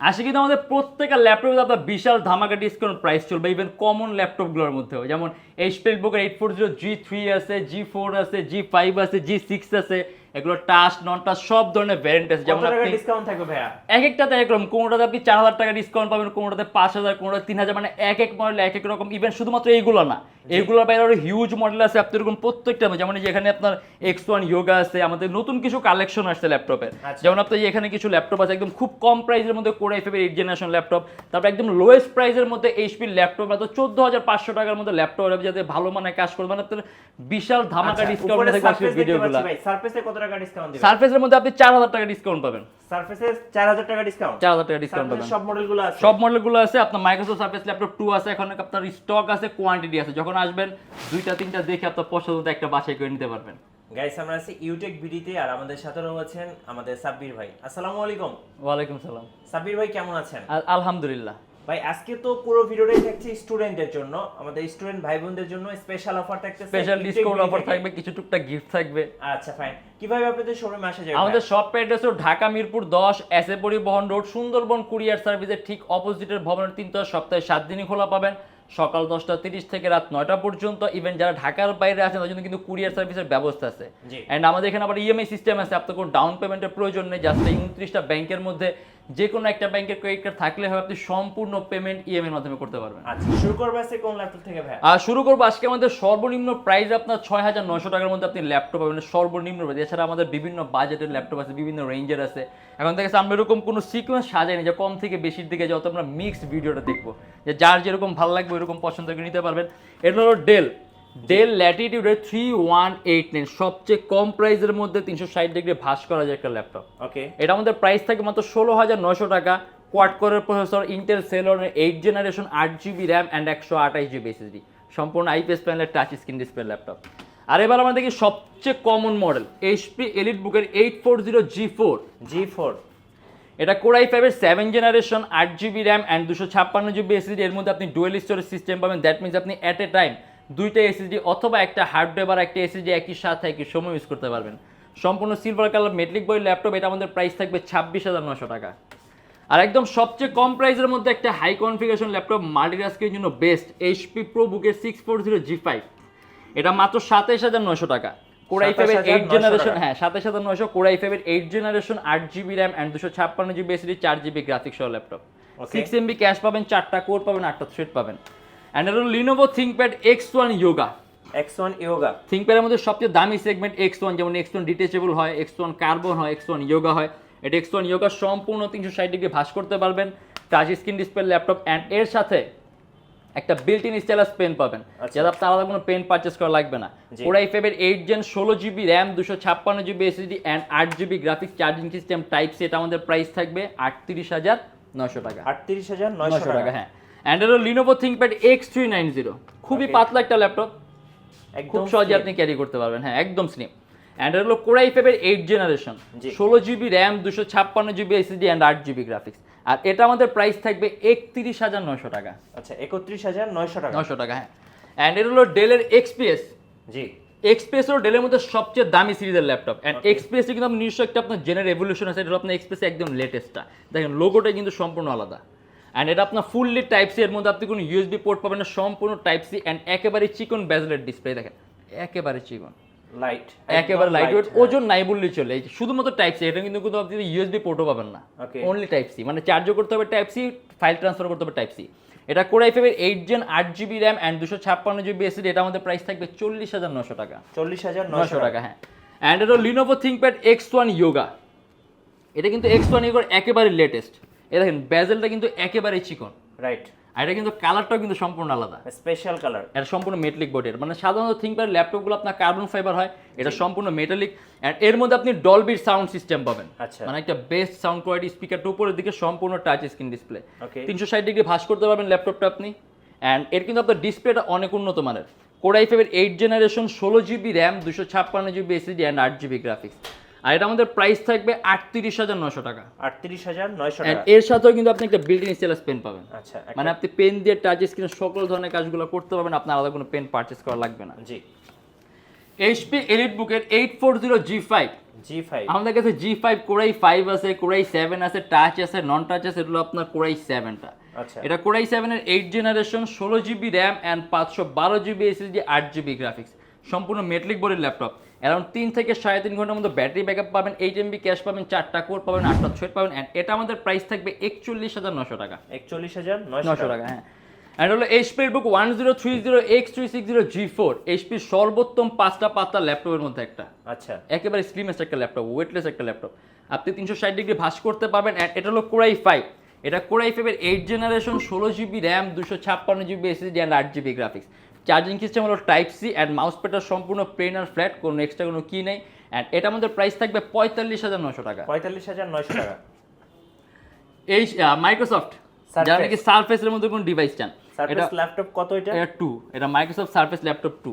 আশি কিন্তু আমাদের প্রত্যেকটা ল্যাপটপে আপনার বিশাল ধামাকা ডিসকাউন্ট প্রাইস চলবে ইভেন কমন ল্যাপটপগুলোর মধ্যেও। যেমন এইচপি বুকের eight four zero G three আছে জি ফোর আছে জি ফাইভ আছে জি সিক্স আছে। এগুলো টাচ নন টাচ সব ধরনের ভ্যারিয়েন্ট আছে। যেমন আপনি ডিসকাউন্ট থাকবে ভাইয়া? এক একটাতে এক রকম। কোনোটাতে আপনি চার হাজার টাকা ডিসকাউন্ট পাবেন কোনোটাতে পাঁচ হাজার কোনোটাতে তিন হাজার মানে এক এক মডেল এক এক রকম। ইভেন শুধুমাত্র এইগুলো না। এইগুলোর বাইরে আরও হিউজ মডেল আছে আপনি এরকম প্রত্যেকটা। যেমন এই যে এখানে আপনার এক্স ওয়ান ইয়োগা আছে আমাদের নতুন কিছু কালেকশন আসছে ল্যাপটপের আচ্ছা। যেমন আপনার এখানে কিছু ল্যাপটপ আছে একদম খুব কম প্রাইসের মধ্যে core I eight generation laptop তারপর একদম লোয়েস্ট প্রাইসের মধ্যে এইচপি ল্যাপটপ এত চোদ্দ হাজার পাঁচশো টাকার মধ্যে ল্যাপটপ যাতে ভালো মানে কাজ করবে। মানে আপনার বিশাল ধামাকা ডিসকাউন্ট থাকবে ভিডিওগুলো সারফেসে কত টাকা ডিসকাউন্ট দিবেন? সার্ফেসের মধ্যে আপনি চার হাজার টাকা ডিসকাউন্ট পাবেন। সারফেসে 4000 টাকা ডিসকাউন্ট চার হাজার টাকা ডিসকাউন্ট পাবেন। সব মডেলগুলো আছে? সব মডেলগুলো আছে আপনার মাইক্রোসফট সার্ফেস ল্যাপটপ টু আছে এখন আপনার স্টক আছে কোয়ান্টিটি আছে। যখন আসবেন দুইটা তিনটা দেখে আপনার পছন্দ একটা বাছাই করে নিতে পারবেন। গাইস আমরা আছি ইউটেক ভিডিতে আর আমাদের সাথে রয়েছেন আমাদের সাব্বির ভাই। আসসালামু আলাইকুম। ওয়ালাইকুম সালাম। সাব্বির ভাই কেমন আছেন? আলহামদুলিল্লাহ। ভাই আজকে তো পুরো ভিডিওটাই থাকছে স্টুডেন্টদের জন্য। আমাদের স্টুডেন্ট ভাই বোনদের জন্য স্পেশাল অফার থাকতেছে স্পেশাল ডিসকাউন্ট অফার থাকবে কিছু টুকটাক গিফট থাকবে। আচ্ছা ফাইন কীভাবে আপনাদের শোরুমে আসা যাবে আমাদের শপ অ্যাড্রেস হলো ঢাকা মিরপুর দশ এস এ পরিবহন রোড সুন্দরবন কুরিয়ার সার্ভিসের ঠিক অপোজিটের ভবনের তিনটা সপ্তাহে সাত দিনই খোলা পাবেন। সকাল দশটা তিরিশ থেকে রাত নয়টা পর্যন্ত। ইভেন যারা ঢাকার বাইরে আছেন তাদের জন্য কিন্তু কুরিয়ার সার্ভিসের ব্যবস্থা আছে। অ্যান্ড আমাদের এখানে আবার ইএমআই সিস্টেম আছে আপনার কোনো ডাউন পেমেন্টের প্রয়োজন নেই জাস্ট উনত্রিশটা ব্যাংকের মধ্যে যে কোনো একটা ব্যাংকের ক্রেডিট কার্ড থাকলে হয় আপনি সম্পূর্ণ পেমেন্ট ইএমআই মাধ্যমে করতে পারবেন। আচ্ছা শুরু করব আজকে কোন ল্যাপটপ থেকে ভাই আর শুরু করব আজকে আমাদের সর্বনিম্ন প্রাইস আপনার ছয় হাজার নশো টাকার মধ্যে আপনি ল্যাপটপ পাবেন সর্বনিম্ন প্রাইস এছাড়া আমাদের বিভিন্ন বাজেটের ল্যাপটপ আছে বিভিন্ন রেঞ্জের আছে। এখন থেকে আমরা এরকম কোনো সিকোয়েন্স সাজাইনি যে কম থেকে বেশির দিকে যত আমরা মিক্সড ভিডিওটা দেখব। যে যার যেরকম ভালো লাগবে ওরকম পছন্দ করে নিতে পারবেন। এটা হলো ডেল ডেল ল্যাটিটিউডের থ্রি ওয়ান এইট নাইন সবচেয়ে কম প্রাইসের মধ্যে তিনশো ষাট ডিগ্রি ভাস করা যায় একটা ল্যাপটপ ওকে এটা আমাদের প্রাইস থাকে মাত্র ষোলো হাজার নশো টাকা। কোয়াড কোরের প্রসেসর ইন্টেল সেলনের এইট জেনারেশন আট জিবি র্যাম অ্যান্ড একশো আঠাশ জিবি এসএসডি সম্পূর্ণ আইপিএস প্যানেলের টাচ স্ক্রিন ডিসপ্লে ল্যাপটপ আর এবার আমরা দেখি সবচেয়ে কমন মডেল এইচপি এলিট বুকের eight four zero G four G four এটা কোরাই ফাইভের সেভেন জেনারেশন আট জিবি র্যাম অ্যান্ড দুশো ছাপ্পান্ন জিবি এসএসডি এর মধ্যে আপনি ডুয়েল স্টোরেজ সিস্টেম পাবেন। দ্যাট মিনস আপনি অ্যাট এ টাইম দুইটা এসএসডি অথবা একটা হার্ড ড্রাইভ আর একটা এসএসডি একই সাথে একই সময় ইউজ করতে পারবেন। সম্পূর্ণ সিলভার কালার মেট্রিক বই ল্যাপটপ এটা আমাদের প্রাইস থাকবে ছাব্বিশ হাজার নশো টাকা। আর একদম সবচেয়ে কম প্রাইসের মধ্যে একটা হাই কনফিগারেশন ল্যাপটপ মাল্টিটাস্কের জন্য বেস্ট এইচপি প্রো বুকের six four zero G five এটা মাত্র সাতাইশ হাজার নশো টাকা। কোরাই ফাইভের এইট জেনারেশন হ্যাঁ সাতাশ হাজার নয়শো কোরাই ফাইভের এইট জেনারেশন আট জিবি র্যাম অ্যান্ড দুশো ছাপ্পান্ন জিবি এসডি চার জিবি গ্রাফিক্স সহ ল্যাপটপ. সিক্স এমবি ক্যাশ পাবেন চারটা কোর পাবেন আটটা থ্রেড পাবেন। অ্যান্ড এটা Lenovo ThinkPad X one Yoga X one Yoga থিঙ্কপ্যাডের মধ্যে সবচেয়ে দামি সেগমেন্ট এক্স ওয়ান যেমন এক্স ওয়ান ডিটেচেবল হয় এক্স ওয়ান কার্বন হয় এক্স ওয়ান ইয়োগা হয়। এটা এক্স ওয়ান ইয়োগা সম্পূর্ণ তিনশো ষাট ডিগ্রি ভাস করতে পারবেন। Touch screen display laptop and এর সাথে একটা বিল্ট ইন স্টাইলাস পেন পাবেন। আচ্ছা। যাতে আপনার আলাদা কোনো পেন পারচেস করা লাগবে না। জি। ওরাই ফেভের এইট জেন ষোলো জিবি র্যাম দুশো ছাপ্পান্ন জিবি এসএসডি অ্যান্ড আট GB graphics charging system type C এটা আমাদের প্রাইস থাকবে আটত্রিশ হাজার নশো টাকা। আটত্রিশ হাজার নয়শো টাকা। হ্যাঁ। And Lenovo ThinkPad X three nine zero খুবই পাতলা একটা ল্যাপটপ খুব সহজে আপনি ক্যারি করতে পারবেন। হ্যাঁ একদম স্লিম অ্যান্ড হলো কোরাই ফাইভের এইট জেনারেশন। ষোলো জিবি র্যাম দুশো ছাপ্পান্ন জিবি এসএসডি অ্যান্ড আট জিবি গ্রাফিক্স আর এটা আমাদের প্রাইস থাকবে একত্রিশ হাজার নশো টাকা। আচ্ছা একত্রিশ হাজার নয়শো টাকা। নশো টাকা হ্যাঁ। অ্যান্ড এটা হলো ডেলের এক্সপিএস জি। এক্সপ্রেস হলো ডেলের মধ্যে সবচেয়ে দামি সিরিজের ল্যাপটপ অ্যান্ড. এক্সপ্রেসে কিন্তু আপনার নিজস্ব একটা আপনার জেনের রেভলিউশন আছে এটা আপনার এক্সপ্রেস একদম লেটেস্টটা দেখেন লোগোটা কিন্তু সম্পূর্ণ আলাদা। অ্যান্ড এটা আপনার ফুললি টাইপ সি এর মধ্যে আপনি কোনো ইউএসবি পোর্ট পাবেন না সম্পূর্ণ টাইপ সি অ্যান্ড একেবারে চিকন ব্যাজলেট ডিসপ্লে দেখেন। একেবারে চিকন। লাইট একেবারে লাইট ওয়েট হ্যাঁ। ওজন নাই বললেই চলে। এই শুধুমাত্র টাইপ সি এটা কিন্তু কিন্তু আপনি ইউএসবি পোর্টও পাবেন না. অনলি টাইপ সি মানে চার্জও করতে হবে টাইপ সি ফাইল ট্রান্সফার করতে হবে টাইপ সি এটা কোরাই ফাইভের এইট জেন আট জিবি র্যাম অ্যান্ড দুশো ছাপ্পান্ন জিবি এসিডি এটা আমাদের প্রাইস থাকবে চল্লিশ হাজার নশো টাকা। চল্লিশ হাজার নশো টাকা। হ্যাঁ। অ্যান্ড এটা Lenovo ThinkPad X one Yoga এটা কিন্তু এক্স ওয়ান ইয়োগার একেবারে লেটেস্ট এ দেখেন ব্যাজেলটা কিন্তু একেবারে চিকন। রাইট আর এটা কিন্তু কালারটাও কিন্তু সম্পূর্ণ আলাদা। স্পেশাল কালার এটা সম্পূর্ণ মেটালিক বডির মানে সাধারণত থিঙ্কপ্যাড ল্যাপটপগুলো আপনার কার্বন ফাইবার হয় এটা সম্পূর্ণ মেটালিক অ্যান্ড এর মধ্যে আপনি ডলবির সাউন্ড সিস্টেম পাবেন। আচ্ছা। মানে একটা বেস্ট সাউন্ড কোয়ালিটি স্পিকারটা উপরের দিকে সম্পূর্ণ টাচ স্ক্রিন ডিসপ্লে তিনশো ষাট ডিগ্রি ভাস করতে পারবেন ল্যাপটপটা আপনি। অ্যান্ড এর কিন্তু আপনার ডিসপ্লেটা অনেক উন্নত মানের। কোরাই ফাইভের এইট জেনারেশন ষোলো জিবি র্যাম দুশো ছাপ্পান্ন জিবি এসিডি অ্যান্ড আট জিবি গ্রাফিক্স আর এটা আমাদের প্রাইস থাকবে আটত্রিশ হাজার টাকা। আটত্রিশ হাজার নয়শো টাকা। এর সাথেও কিন্তু আপনি একটা বিল্ডিং স্টেলাস পেন পাবেন। আচ্ছা মানে আপনি পেন দিয়ে টাচ স্ক্রিনে সকল ধরনের কাজগুলো করতে পারবেন আপনার আলাদা কোনো পেন পারচেস করা লাগবে না। জি। এইচপি এলিট বুকের eight four zero G five G five আমাদের কাছে G five core I five আছে কোরাই সেভেন আছে টাচ আছে নন টাচ আছে এগুলো আপনার কোরাই সেভেনটা আচ্ছা। এটা কোরাই সেভেনের এইট জেনারেশন ষোলো জিবি র্যাম অ্যান্ড পাঁচশো বারো জিবি এসএসডি আট জিবি গ্রাফিক্স সম্পূর্ণ মেটলিক বোর্ডের ল্যাপটপ। অ্যারাউন্ড তিন থেকে সাড়ে তিন ঘণ্টার মতো ব্যাটারি ব্যাকআপ পাবেন এইট এমবি ক্যাশ পাবেন চারটা কোর পাবেন আটটা ছয় পাবেন অ্যান্ড এটা আমাদের প্রাইস থাকবে একচল্লিশ হাজার নশো টাকা। একচল্লিশ হাজার নশো টাকা। হ্যাঁ। অ্যান্ড হলো এইচপির book one zero three zero X three six zero G four এইচপির সর্বোত্তম পাঁচটা পাতা ল্যাপটপের মধ্যে একটা। আচ্ছা। একেবারে স্লিমেস্ট একটা ল্যাপটপ ওয়েটলেস একটা ল্যাপটপ। আপনি তিনশো ষাট ডিগ্রি ভাস করতে পারবেন and এটা হলো কোরাই ফাইভ এটা কোরাই ফাইভের এইট জেনারেশন ষোলো জিবি র্যাম দুশো ছাপ্পান্ন জিবি এসএসডি অ্যান্ড আট জিবি গ্রাফিক্স চার্জিং সিস্টেম হলো টাইপ সি অ্যান্ড মাউস প্যাটার সম্পূর্ণ প্লেন আর ফ্ল্যাট কোনো এক্সট্রা কোনো কি নেই। অ্যান্ড এটা আমাদের প্রাইস থাকবে পঁয়তাল্লিশ হাজার নশো টাকা। পঁয়তাল্লিশ হাজার নয়শো টাকা। এই মাইক্রোসফট। যারা নাকি সার্ফেসের মধ্যে কোনো ডিভাইস চান। এটা ল্যাপটপ কত এটা? এটা টু এটা মাইক্রোসফট সার্ফেস ল্যাপটপ টু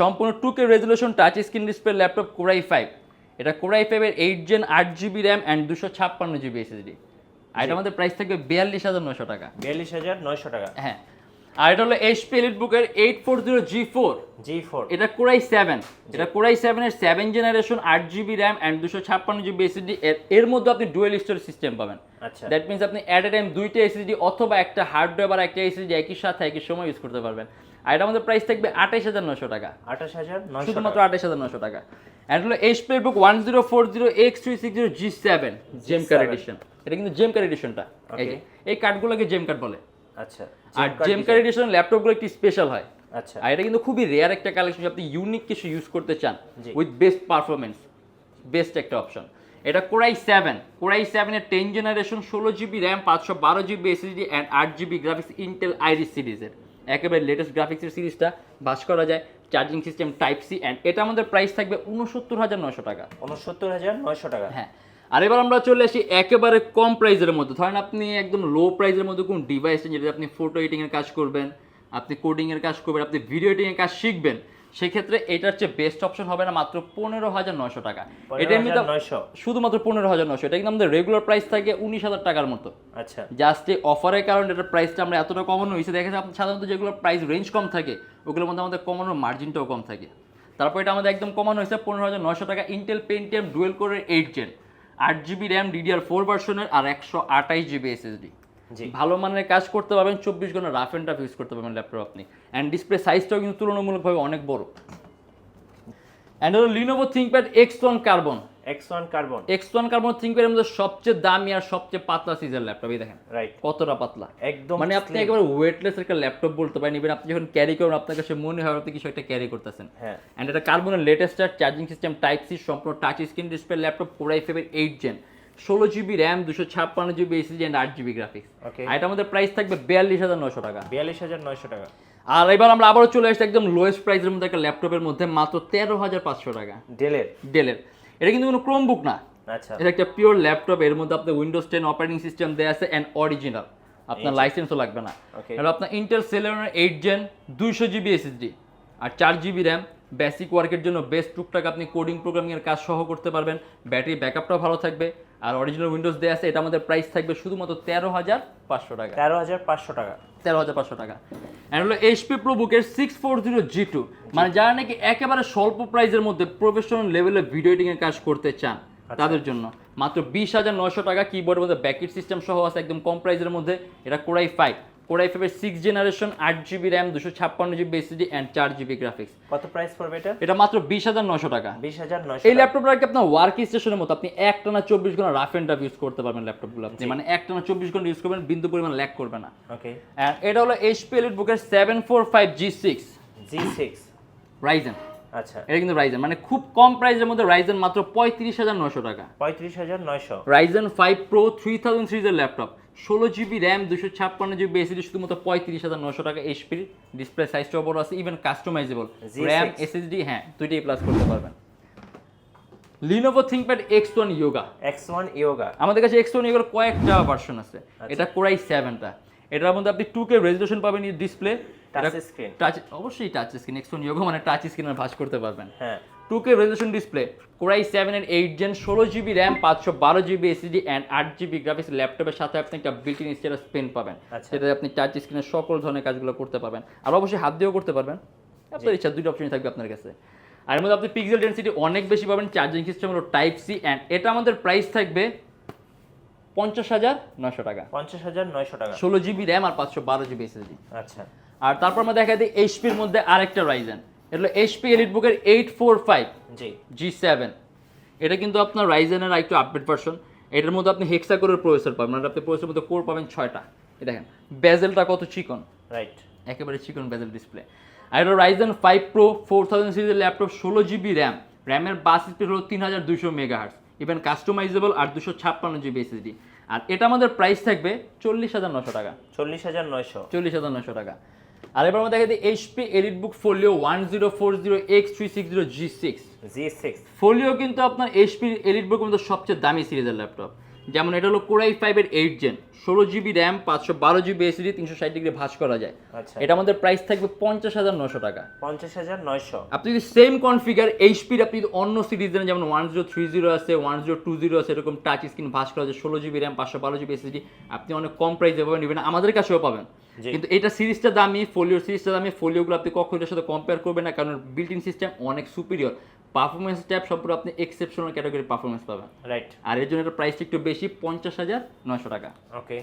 সম্পূর্ণ two K resolution touch screen display laptop core i five এটা কোরাই ফাইভের এইট জেন আট জিবি র্যাম অ্যান্ড দুশো ছাপ্পান্ন জিবি এসএসডি আর এটা আমাদের প্রাইস থাকবে বিয়াল্লিশ হাজার নশো টাকা। বিয়াল্লিশ হাজার নয়শো টাকা। হ্যাঁ। আর এটা হলো এইচপি এলিট বুকের eight four zero G four G four এটা কোরাই সেভেন এটা কোরাই সেভেনের সেভেন জেনারেশন আট জিবি র্যাম অ্যান্ড দুশো ছাপ্পান্ন জিবি এসএসডি এর মধ্যে আপনি ডুয়েল স্টোরেজ সিস্টেম পাবেন। আচ্ছা। দ্যাট মিনস আপনি অ্যাট এ টাইম দুইটা এসএসডি অথবা একটা হার্ডওয়্যার আর একটা এসএসডি একই সাথে একই সময় ইউজ করতে পারবেন। আর এটা আমাদের প্রাইস থাকবে আঠাইশ হাজার নশো টাকা। আঠাশ হাজার নয়শো শুধুমাত্র টাকা আঠাইশ হাজার নশো টাকা। অ্যান্ড হলো HP book one zero four zero X three six zero G seven gen card edition এটা কিন্তু জেম কার্ড এডিশনটা এই কার্ডগুলোকে জেম কার্ড বলে। আচ্ছা আর জেম কার্ড এডিশন ল্যাপটপগুলো একটি স্পেশাল হয়। আচ্ছা। আর এটা কিন্তু খুবই রেয়ার একটা কালেকশন আপনি ইউনিক কিছু ইউজ করতে চান উইথ বেস্ট পারফরমেন্স বেস্ট একটা অপশন এটা core i seven core i সেভেনের টেন জেনারেশন ষোলো জিবি র্যাম পাঁচশো বারো জিবি এসএসডি অ্যান্ড আট জিবি গ্রাফিক্স ইন্টেল আইরিস সিরিজের একেবারে লেটেস্ট গ্রাফিক্সের সিরিজটা বাস করা যায় charging system type C and এটা আমাদের প্রাইস থাকবে উনসত্তর হাজার নশো টাকা। উনসত্তর হাজার নয়শো টাকা। হ্যাঁ। আর এবার আমরা চলে আসি একেবারে কম প্রাইসের মধ্যে। ধরেন আপনি একদম লো প্রাইসের মধ্যে কোন ডিভাইস যেটা আপনি ফটো এডিটিং এর কাজ করবেন আপনি কোডিংয়ের কাজ করবেন আপনি ভিডিও এডিটিং এর কাজ শিখবেন সেক্ষেত্রে এটার চেয়ে বেস্ট অপশন হবে না মাত্র পনেরো হাজার নশো টাকা। এটা নয়শো? শুধুমাত্র পনেরো হাজার নশো এটা কিন্তু আমাদের রেগুলার প্রাইস থাকে উনিশ হাজার টাকার মতো। আচ্ছা। জাস্ট এই অফারের কারণে এটার প্রাইসটা আমরা এতটা কমানো হয়েছে। দেখা আপনি সাধারণত যেগুলো প্রাইস রেঞ্জ কম থাকে ওগুলোর মধ্যে আমাদের কমানোর মার্জিনটাও কম থাকে। তারপর এটা আমাদের একদম কমানো হয়েছে পনেরো হাজার নশো টাকা ইন্টেল পেন্টিয়াম ডুয়েল কোরের এইট জেন আট জিবি র্যাম ডিডিআর ফোর ভার্সনের আর একশো আঠাইশ জিবি এসএসডি ভালো মানের কাজ করতে পারবেন চব্বিশ ঘণ্টা রাফ অ্যান্ড টাফ ইউজ করতে পারবেন ল্যাপটপ আপনি। অ্যান্ড ডিসপ্লে সাইজটাও কিন্তু তুলনামূলকভাবে অনেক বড়। অ্যান্ড হলো Lenovo ThinkPad X one carbon X one carbon X one carbon থিঙ্কপ্যাডের মধ্যে সবচেয়ে দামি আর সবচেয়ে পাতলা সিজের ল্যাপটপ এই দেখেন। রাইট কতটা পাতলা। একদম মানে আপনি একেবারে ওয়েটলেস একটা ল্যাপটপ বলতে পারেন ইভেন আপনি যখন ক্যারি করেন আপনার কাছে মনে হয় আপনি কিছু একটা ক্যারি করতেছেন। হ্যাঁ। অ্যান্ড এটা কার্বনের latest charging system type C সম্পূর্ণ touch screen display laptop core i ফেভের eight gen ষোলো জিবি র্যাম দুশো ছাপ্পান্ন জিবি এসিজি অ্যান্ড আট জিবি গ্রাফিক্স ওকে আর এটা আমাদের প্রাইস থাকবে বিয়াল্লিশ হাজার নশো টাকা। বিয়াল্লিশ হাজার নয়শো টাকা। আর এবার আমরা আবারও চলে আসছি একদম লোয়েস্ট প্রাইসের মধ্যে একটা ল্যাপটপের মধ্যে মাত্র তেরো হাজার পাঁচশো টাকা। ডেলের ডেলের এটা কিন্তু কোনো ক্রোমবুক না। আচ্ছা। এটা একটা পিওর ল্যাপটপ এর মধ্যে আপনার উইন্ডোজ টেন অপারেটিং সিস্টেম দেওয়া আছে অ্যান্ড অরিজিনাল আপনার লাইসেন্সও লাগবে না. এটা আপনার ইন্টেল সেলেনের এইট জেন দুইশো জিবি এসএসডি আর চার জিবি র্যাম বেসিক ওয়ার্কের জন্য বেস্ট টুকটাক আপনি কোডিং প্রোগ্রামিং এর কাজ সহ করতে পারবেন। ব্যাটারি ব্যাকআপটাও ভালো থাকবে। আর অরিজিনাল উইন্ডোজ দেওয়া আছে এটা আমাদের প্রাইস থাকবে শুধুমাত্র তেরো হাজার পাঁচশো টাকা। তেরো হাজার পাঁচশো টাকা। তেরো হাজার পাঁচশো টাকা। অ্যান্ড হলো HP প্রোবুকের six four zero G two মানে যারা নাকি একেবারে স্বল্প প্রাইজের মধ্যে প্রফেশনাল লেভেলে ভিডিও এডিংয়ের এর কাজ করতে চান তাদের জন্য। মাত্র বিশ হাজার নয়শো টাকা কিবোর্ডের মধ্যে ব্যাকেট সিস্টেম সহ আছে একদম কম প্রাইজের মধ্যে। এটা core i five core i ফাইভের সিক্স জেনারেশন আট জিবি র্যাম দুশো ছাপ্পান্ন জিবি এসিডি অ্যান্ড চার জিবি গ্রাফিক্স কত প্রাইস পড়বে এটা? এটা মাত্র বিশ হাজার নশো টাকা। বিশ হাজার নয়শো এই ল্যাপটপটা কি আপনার ওয়ার্ক স্টেশনের মতো? আপনি একটানা চব্বিশ ঘণ্টা রাফ অ্যান্ড টাফ ইউজ করতে পারবেন ল্যাপটপগুলো আপনি। মানে একটানা চব্বিশ ঘণ্টা ইউজ করবেন বিন্দু পরিমাণ ল্যাক করবে না। ওকে এটা হলো এইচপি এলিট বুকের seven four five G six G six Ryzen আচ্ছা। এটা কিন্তু রাইজেন মানে খুব কম প্রাইসের মধ্যে রাইজেন মাত্র পঁয়ত্রিশ হাজার নশো টাকা। পঁয়ত্রিশ হাজার নয়শো। Ryzen five pro three thousand সিরিজের ল্যাপটপ ষোলো জিবি র্যাম দুশো ছাপ্পান্ন জিবি এসিডি শুধুমাত্র পঁয়ত্রিশ হাজার নশো টাকা এইচপির ডিসপ্লে সাইজটাও বড় আছে ইভেন কাস্টমাইজেবল র্যাম এসএসডি হ্যাঁ দুইটাই প্লাস করতে পারবেন। Lenovo ThinkPad X one Yoga X one Yoga আমাদের কাছে এক্স ওয়ান ইয়োগার কয়েকটা ভার্সন আছে। আচ্ছা। এটা কোরাই সেভেনটা এটার মধ্যে আপনি টু কে রেজলিউশন পাবেন ডিসপ্লে টাচ স্ক্রিন টাচ অবশ্যই touch screen X one Yoga মানে টাচ স্ক্রিনের ভাস করতে পারবেন। হ্যাঁ। Two K resolution display core i seven এর এইট জেন ষোলো জিবি র্যাম পাঁচশো বারো জিবি এসিডি অ্যান্ড আট জিবি গ্রাফিক্স ল্যাপটপের সাথে আপনি একটা বিল্ট ইন স্টেটাস পেন পাবেন আচ্ছা। যেটাতে আপনি টাচ স্ক্রিনের সকল ধরনের কাজগুলো করতে পারবেন। আর অবশ্যই হাত দিয়েও করতে পারবেন। আপনার ইচ্ছা দুটো অপশনই থাকবে আপনার কাছে। আর এর মধ্যে আপনি পিক্সেল ডেন্সিটি অনেক বেশি পাবেন চার্জিং সিস্টেম হলো টাইপ সি অ্যান্ড এটা আমাদের প্রাইস থাকবে পঞ্চাশ হাজার নয়শো টাকা। পঞ্চাশ হাজার নয়শো টাকা। ষোলো জিবি র্যাম আর পাঁচশো বারো জিবি এসএসডি আচ্ছা। আর তারপর আমরা দেখা দিই এইচপির মধ্যে আরেকটা রাইজেন এটা হলো এইচপি এলিট বুকের eight four five G. G seven এটা কিন্তু আপনার রাইজেনের একটু আপডেট ভার্সন এটার মধ্যে আপনি হেক্সা করে প্রসেসর পাবেন মানে আপনি প্রসেসের মধ্যে কোর পাবেন ছয়টা। এই দেখেন বেজেলটা কত চিকন? রাইট একেবারে চিকন বেজেল ডিসপ্লে আর এটা Ryzen five pro four thousand সিরিজের ল্যাপটপ ষোলো জিবি র্যাম র্যামের বাস স্পিড হলো তিন হাজার দুশো মেগা হার্স ইভেন কাস্টমাইজেবল আর দুশো ছাপ্পান্ন জিবি এসএসডি আর এটা আমাদের প্রাইস থাকবে চল্লিশ হাজার নশো টাকা। চল্লিশ হাজার নয়শো। চল্লিশ হাজার নশো টাকা। আর এবার আমরা দেখা দিই HP Elite book Folio one zero four zero X three six zero G six G six Folio কিন্তু আপনার এইচপি এলিট বুক মধ্যে সবচেয়ে দামি সিরিজের ল্যাপটপ যেমন এটা হলো কোরাই ফাইভের এইট জেন ষোলো জিবি র্যাম পাঁচশো বারো জিবি এসিডি তিনশো ষাট ডিগ্রি ভাঁজ করা যায়। আচ্ছা। এটা আমাদের প্রাইস থাকবে পঞ্চাশ হাজার নশো টাকা। পঞ্চাশ হাজার নয়শো। আপনি যদি সেম কনফিগার এইচপির আপনি যদি অন্য সিরিজ দেন যেমন ওয়ান জিরো থ্রি জিরো আছে ওয়ান জিরো টু জিরো আছে এরকম টাচ স্ক্রিন ভাঁজ করা যায় ষোলো জিবি র্যাম পাঁচশো বারো জিবি এসএসডি আপনি অনেক কম প্রাইসে পাবেন ইভেন আমাদের কাছেও পাবেন। কিন্তু এটা সিরিজটা দামি ফোলিওর সিরিজটা দামি ফোলিওগুলো আপনি কখনো এটার সাথে কম্পেয়ার করবেন না কারণ বিল্ট ইন সিস্টেম অনেক সুপিরিয়র পারফরমেন্স ট্যাব সম্পূর্ণ আপনি এক্সেপশনাল ক্যাটাগরি পারফরমেন্স পাবেন। রাইট আর এর জন্য এটা প্রাইসটা একটু বেশি পঞ্চাশ হাজার নশো টাকা। ওকে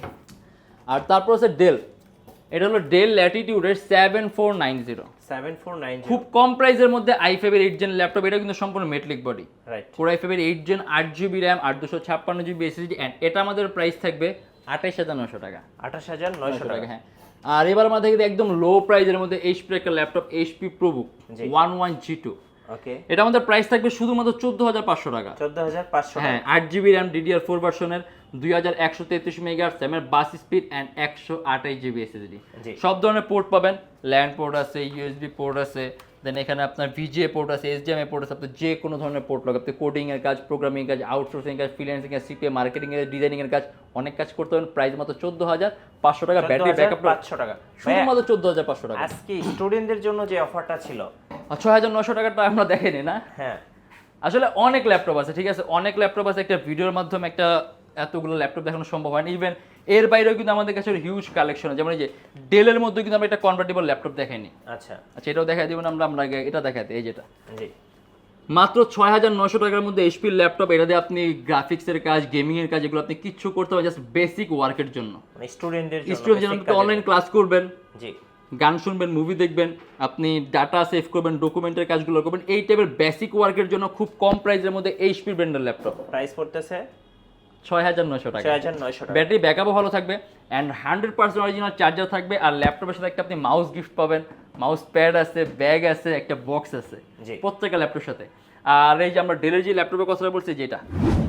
আর তারপর আছে ডেল এটা হলো Dell ল্যাটিটিউডের seven four nine zero seven four nine খুব কম প্রাইসের মধ্যে আই ফাইভের এইট জেন ল্যাপটপ এটা কিন্তু সম্পূর্ণ metallic body right core I ফাইভের এইট জেন আট জিবি র্যাম আট দুশো ছাপ্পান্ন জিবি এসএসডি অ্যান্ড এটা আমাদের প্রাইস থাকবে আঠাইশ হাজার নশো টাকা। আঠাশ হাজার নয়শো টাকা। হ্যাঁ। আর এবার আমাদের একদম লো প্রাইসের মধ্যে এইচপি একটা laptop HP ProBook. One one G. Two okay এটা আমাদের প্রাইস থাকবে শুধুমাত্র চোদ্দ হাজার পাঁচশো টাকা। চোদ্দ হাজার পাঁচশো হ্যাঁ আট জিবি র্যাম ডিডিআর ফোর ভার্সনের দুই হাজার একশো তেত্রিশ মেগার স্যামের বাস স্পিড অ্যান্ড একশো জিবি এসএসডি সব ধরনের পোর্ট পাবেন। ল্যান্ড পোর্ট আছে ইউএসবি পোর্ট আছে দেন এখানে আপনার ভিজিএ পোর্ট আছে এসডিএমএ পোর্ট আছে আপনার যে কোনো ধরনের পোর্ট লাগে আপনি কোডিং এর কাজ প্রোগ্রামিং কাজ আউটসোর্সিং কাজ ফ্রিল্যান্সিং কাজ সিপিএ মার্কেটিং এর ডিজাইনিং এর কাজ অনেক কাজ করতে পারেন। প্রাইস মাত্র চোদ্দ হাজার পাঁচশো টাকা ব্যাটারি ব্যাকআপ পাঁচশো টাকা। শুধুমাত্র চোদ্দ হাজার পাঁচশো টাকা। আজকে স্টুডেন্টদের জন্য যে অফারটা ছিল ছয় হাজার নশো টাকাটা আমরা দেখেনি না? হ্যাঁ। আসলে অনেক ল্যাপটপ আছে ঠিক আছে? অনেক ল্যাপটপ আছে একটা ভিডিওর মাধ্যমে একটা এতগুলো ল্যাপটপ দেখানো সম্ভব হয় না ইভেন এর বাইরেও কিন্তু আমাদের কাছে হিউজ কালেকশন যেমন এই যে ডেলের মধ্যে কিন্তু আমরা একটা কনভার্টেবল ল্যাপটপ দেখাইনি আচ্ছা। আচ্ছা এটাও দেখাই দেবেন আমরা আমরা এটা দেখাতে এই যেটা। জি। মাত্র ছয় হাজার নশো টাকার মধ্যে এইচপির ল্যাপটপ এটা দিয়ে আপনি গ্রাফিক্সের কাজ গেমিং এর কাজ এগুলো আপনি কিচ্ছু করতে পারেন জাস্ট বেসিক ওয়ার্কের জন্য। স্টুডেন্টদের জন্য স্টুডেন্ট অনলাইন ক্লাস করবেন। জি। গান শুনবেন মুভি দেখবেন আপনি ডাটা সেভ করবেন ডকুমেন্টের কাজগুলো করবেন এই টাইপের বেসিক ওয়ার্কের জন্য খুব কম প্রাইসের মধ্যে এইচপি ব্র্যান্ডের ল্যাপটপ প্রাইস পড়তেছে? ছয় হাজার নশো টাকা। ছয় হাজার নয়শো টাকা। ব্যাটারি ব্যাকআপও ভালো থাকবে and hundred percent original charger থাকবে আর ল্যাপটপের সাথে একটা আপনি মাউস গিফট পাবেন। মাউস প্যাড আছে ব্যাগ আছে একটা বক্স আছে। প্রত্যেকটা ল্যাপটপের সাথে। আর এই যে আমরা ডেলের যে ল্যাপটপের কথা বলছি যেটা এই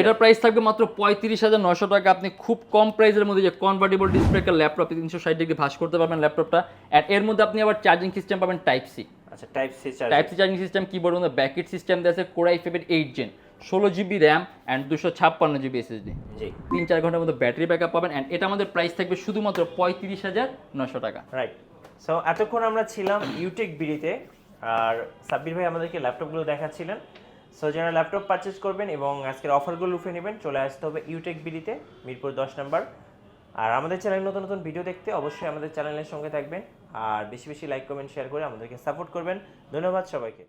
এটার প্রাইস থাকবে মাত্র পঁয়ত্রিশ হাজার নশো টাকা। আপনি খুব কম প্রাইসের মধ্যে যে কনভার্টেবল ডিসপ্লে একটা ল্যাপটপ তিনশো ষাট ডিগ্রি ভাস করতে পারবেন ল্যাপটপটা অ্যান্ড এর মধ্যে আপনি আবার চার্জিং সিস্টেম পাবেন টাইপ সি আচ্ছা type C type C charging system keyboard মধ্যে ব্যাকেট সিস্টেম দেওয়া আছে কোরাই ফেভের এইট জেন ষোলো জিবি র্যাম অ্যান্ড দুশো ছাপ্পান্ন জিবি এসএসডি জি। তিন চার ঘণ্টার মধ্যে ব্যাটারি ব্যাক আপ পাবেন। অ্যান্ড এটা আমাদের প্রাইস থাকবে শুধুমাত্র পঁয়ত্রিশ হাজার নশো টাকা। রাইট সো এতক্ষণ আমরা ছিলাম ইউটেক বিডিতে আর সাব্বির ভাই আমাদেরকে ল্যাপটপগুলো দেখাচ্ছিলেন। সো যারা ল্যাপটপ পারচেস করবেন এবং আজকের অফারগুলো উঠে নেবেন। চলে আসতে হবে ইউটেক বিডিতে, মিরপুর দশ নম্বর। আর আমাদের চ্যানেল নতুন নতুন ভিডিও দেখতে অবশ্যই আমাদের চ্যানেলের সঙ্গে থাকবেন। আর বেশি বেশি লাইক কমেন্ট শেয়ার করে আমাদেরকে সাপোর্ট করবেন। ধন্যবাদ সবাইকে।